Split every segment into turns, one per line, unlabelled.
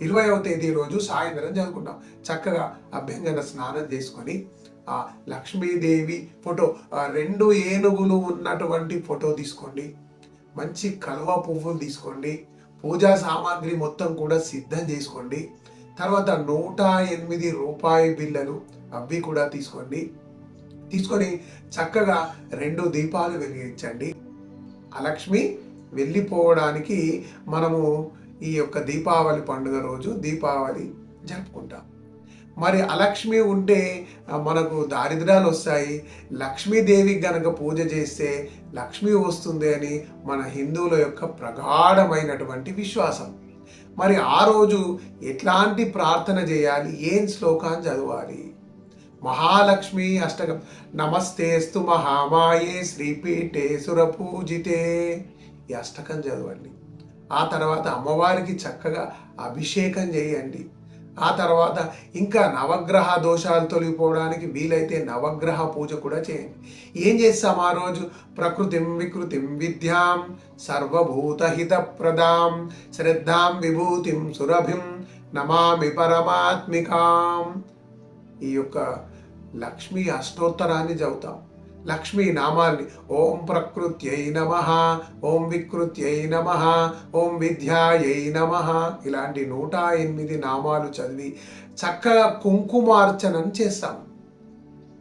ఇరవైవ తేదీ రోజు సాయంత్రం చదువుకుంటాం. చక్కగా అభ్యంగన స్నానం చేసుకొని ఆ లక్ష్మీదేవి ఫోటో ఆ రెండు ఏనుగులు ఉన్నటువంటి ఫోటో తీసుకోండి. మంచి కలువ పువ్వులు తీసుకోండి. పూజా సామాగ్రి మొత్తం కూడా సిద్ధం చేసుకోండి. తర్వాత నూట ఎనిమిది రూపాయి బిళ్ళలు అవి కూడా తీసుకోండి. తీసుకొని చక్కగా రెండు దీపాలు వెలిగించండి. అలక్ష్మి వెళ్ళిపోవడానికి మనము ఈ యొక్క దీపావళి పండుగ రోజు దీపావళి జరుపుకుంటాం. మరి అలక్ష్మి ఉంటే మనకు దారిద్ర్యాలు వస్తాయి. లక్ష్మీదేవికి గనక పూజ చేస్తే లక్ష్మి వస్తుంది అని మన హిందువుల యొక్క ప్రగాఢమైనటువంటి విశ్వాసం. మరి ఆ రోజు ఎట్లాంటి ప్రార్థన చేయాలి? ఏం శ్లోకాన్ని చదవాలి? మహాలక్ష్మి అష్టకం నమస్తేస్తు మహామాయే శ్రీపీఠే సురపూజితే. ఈ అష్టకం చదవండి. ఆ తర్వాత అమ్మవారికి చక్కగా అభిషేకం చేయండి. ఆ తర్వాత ఇంకా నవగ్రహ దోషాలు తొలగిపోవడానికి వీలైతే నవగ్రహ పూజ కూడా చేయండి. ఏం చేస్తాం ఆ రోజు? ప్రకృతిం వికృతిం విద్యాం సర్వభూతహిత ప్రదాం శ్రద్ధాం విభూతిం సురభిం నమామి పరమాత్మికాం. ఈ యొక్క లక్ష్మీ అష్టోత్తరాన్ని చదువుతాం. లక్ష్మీ నామాన్ని. ఓం ప్రకృత్యై నమ ఓం వికృత్యై నమ ఓం విద్యాయై నమ. ఇలాంటి నూట ఎనిమిది నామాలు చదివి చక్కగా కుంకుమార్చనం చేస్తాం.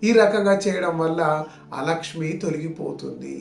ఈ రకంగా చేయడం వల్ల అలక్ష్మి తొలగిపోతుంది.